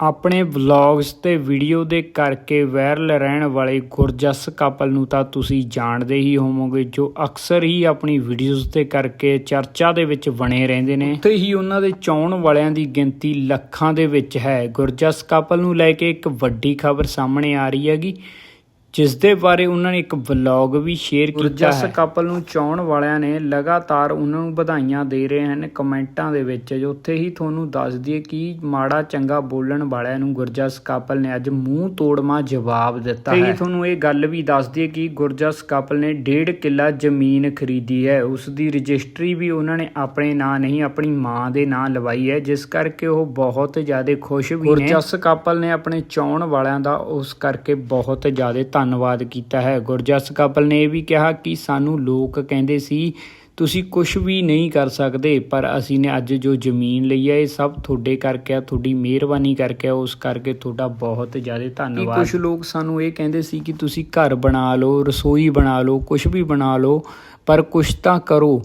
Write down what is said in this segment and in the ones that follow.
ਆਪਣੇ ਵਲੌਗਸ ਤੇ ਵੀਡੀਓ ਦੇ ਕਰਕੇ ਵਾਇਰਲ ਰਹਿਣ ਵਾਲੇ ਗੁਰਜਸ ਕਪਲ ਨੂੰ ਤਾਂ ਤੁਸੀਂ ਜਾਣਦੇ ਹੀ ਹੋਵੋਗੇ, ਜੋ ਅਕਸਰ ਹੀ ਆਪਣੀ ਵੀਡੀਓਜ਼ ਤੇ ਕਰਕੇ ਚਰਚਾ ਦੇ ਵਿੱਚ ਬਣੇ ਰਹਿੰਦੇ ਨੇ। ਉੱਥੇ ਹੀ ਉਹਨਾਂ ਦੇ ਚਾਹਣ ਵਾਲਿਆਂ ਦੀ ਗਿਣਤੀ ਲੱਖਾਂ ਦੇ ਵਿੱਚ ਹੈ। ਗੁਰਜਸ ਕਪਲ ਨੂੰ ਲੈ ਕੇ ਇੱਕ ਵੱਡੀ ਖਬਰ ਸਾਹਮਣੇ ਆ ਰਹੀ ਹੈਗੀ। ਜਿਸ ਦੇ ਬਾਰੇ ਉਹਨਾਂ ਨੇ ਇੱਕ ਵਲੌਗ ਵੀ ਸ਼ੇਅਰ ਕੀਤਾ ਹੈ। ਗੁਰਜਸ ਕਪਲ ਨੂੰ ਚਾਹਣ ਵਾਲਿਆਂ ਨੇ ਲਗਾਤਾਰ ਉਹਨਾਂ ਨੂੰ ਵਧਾਈਆਂ ਦੇ ਰਹੇ ਹਨ ਕਮੈਂਟਾਂ ਦੇ ਵਿੱਚ। ਜੋ ਉੱਥੇ ਹੀ ਤੁਹਾਨੂੰ ਦੱਸ ਦਈਏ ਕਿ ਮਾੜਾ ਚੰਗਾ ਬੋਲਣ ਵਾਲਿਆਂ ਨੂੰ ਗੁਰਜਸ ਕਪਲ ਨੇ ਅੱਜ ਮੂੰਹ ਤੋੜਮਾ ਜਵਾਬ ਦਿੱਤਾ ਹੈ ਤੇ ਤੁਹਾਨੂੰ ਇਹ ਗੱਲ ਵੀ ਦੱਸ ਦਈਏ ਕਿ ਗੁਰਜਸ ਕਪਲ ਨੇ ਡੇਢ ਕਿੱਲਾ ਜ਼ਮੀਨ ਖਰੀਦੀ ਹੈ। ਉਸ ਦੀ ਰਜਿਸਟਰੀ ਵੀ ਉਹਨਾਂ ਨੇ ਆਪਣੇ ਨਾਂ ਨਹੀਂ ਆਪਣੀ ਮਾਂ ਦੇ ਨਾਂ ਲਵਾਈ ਹੈ ਜਿਸ ਕਰਕੇ ਉਹ ਬਹੁਤ ਜ਼ਿਆਦਾ ਖੁਸ਼ ਵੀ ਨੇ। ਗੁਰਜਸ ਕਪਲ ਨੇ ਆਪਣੇ ਚਾਹਣ ਵਾਲਿਆਂ ਦਾ ਉਸ ਕਰਕੇ ਬਹੁਤ ਜ਼ਿਆਦਾ ਧੰਨਵਾਦ ਕੀਤਾ ਹੈ। ਗੁਰਜਸ ਕਪਲ ਨੇ ਇਹ ਵੀ ਕਿਹਾ ਕਿ ਸਾਨੂੰ ਲੋਕ ਕਹਿੰਦੇ ਸੀ, ਤੁਸੀਂ ਕੁਝ ਵੀ ਨਹੀਂ ਕਰ ਸਕਦੇ, ਪਰ ਅਸੀਂ ਨੇ ਅੱਜ ਜੋ ਜ਼ਮੀਨ ਲਈ ਹੈ, ਇਹ ਸਭ ਤੁਹਾਡੇ ਕਰਕੇ ਆ, ਤੁਹਾਡੀ ਮਿਹਰਬਾਨੀ ਕਰਕੇ ਆ। ਉਸ ਕਰਕੇ ਤੁਹਾਡਾ ਬਹੁਤ ਜ਼ਿਆਦਾ ਧੰਨਵਾਦ। ਕੁਝ ਲੋਕ ਸਾਨੂੰ ਇਹ ਕਹਿੰਦੇ ਸੀ ਕਿ ਤੁਸੀਂ ਘਰ ਬਣਾ ਲਓ, ਰਸੋਈ ਬਣਾ ਲਓ ਕੁਝ ਵੀ ਬਣਾ ਲਓ, ਪਰ ਕੁਝ ਤਾਂ ਕਰੋ।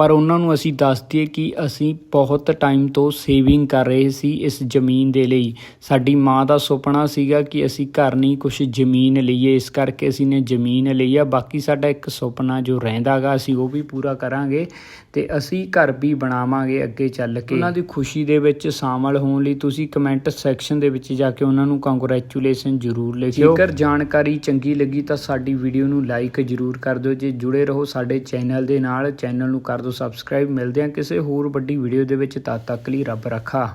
ਪਰ ਉਹਨਾਂ ਨੂੰ ਅਸੀਂ ਦੱਸ ਦਈਏ ਕਿ ਅਸੀਂ ਬਹੁਤ ਟਾਈਮ ਤੋਂ ਸੇਵਿੰਗ ਕਰ ਰਹੇ ਸੀ ਇਸ ਜ਼ਮੀਨ ਦੇ ਲਈ। ਸਾਡੀ ਮਾਂ ਦਾ ਸੁਪਨਾ ਸੀਗਾ ਕਿ ਅਸੀਂ ਘਰ ਨਹੀਂ ਕੁਝ ਜ਼ਮੀਨ ਲਈਏ, ਇਸ ਕਰਕੇ ਅਸੀਂ ਨੇ ਜ਼ਮੀਨ ਲਈ ਆ। ਬਾਕੀ ਸਾਡਾ ਇੱਕ ਸੁਪਨਾ ਜੋ ਰਹਿੰਦਾਗਾ, ਅਸੀਂ ਉਹ ਵੀ ਪੂਰਾ ਕਰਾਂਗੇ ਤੇ ਅਸੀਂ ਘਰ ਵੀ ਬਣਾਵਾਂਗੇ ਅੱਗੇ ਚੱਲ ਕੇ। ਉਹਨਾਂ ਦੀ ਖੁਸ਼ੀ ਦੇ ਵਿੱਚ ਸ਼ਾਮਲ ਹੋਣ ਲਈ ਤੁਸੀਂ ਕਮੈਂਟ ਸੈਕਸ਼ਨ ਦੇ ਵਿੱਚ ਜਾ ਕੇ ਉਹਨਾਂ ਨੂੰ ਕੰਗ੍ਰੈਚੁਲੇਸ਼ਨ ਜ਼ਰੂਰ ਲਿਖਿਓ। ਜੇਕਰ ਜਾਣਕਾਰੀ ਚੰਗੀ ਲੱਗੀ ਤਾਂ ਸਾਡੀ ਵੀਡੀਓ ਨੂੰ ਲਾਈਕ ਜ਼ਰੂਰ ਕਰ ਦਿਓ। ਜੇ ਜੁੜੇ ਰਹੋ ਸਾਡੇ ਚੈਨਲ ਦੇ ਨਾਲ ਚੈਨਲ ਨੂੰ ਕਰ ਦਿਓ ਸਬਸਕ੍ਰਾਈਬ ਮਿਲਦੇ ਹਾਂ ਕਿਸੇ ਹੋਰ ਵੱਡੀ ਵੀਡੀਓ ਦੇ ਵਿੱਚ ਤਦ ਤੱਕ ਲਈ ਰੱਬ ਰੱਖਾ।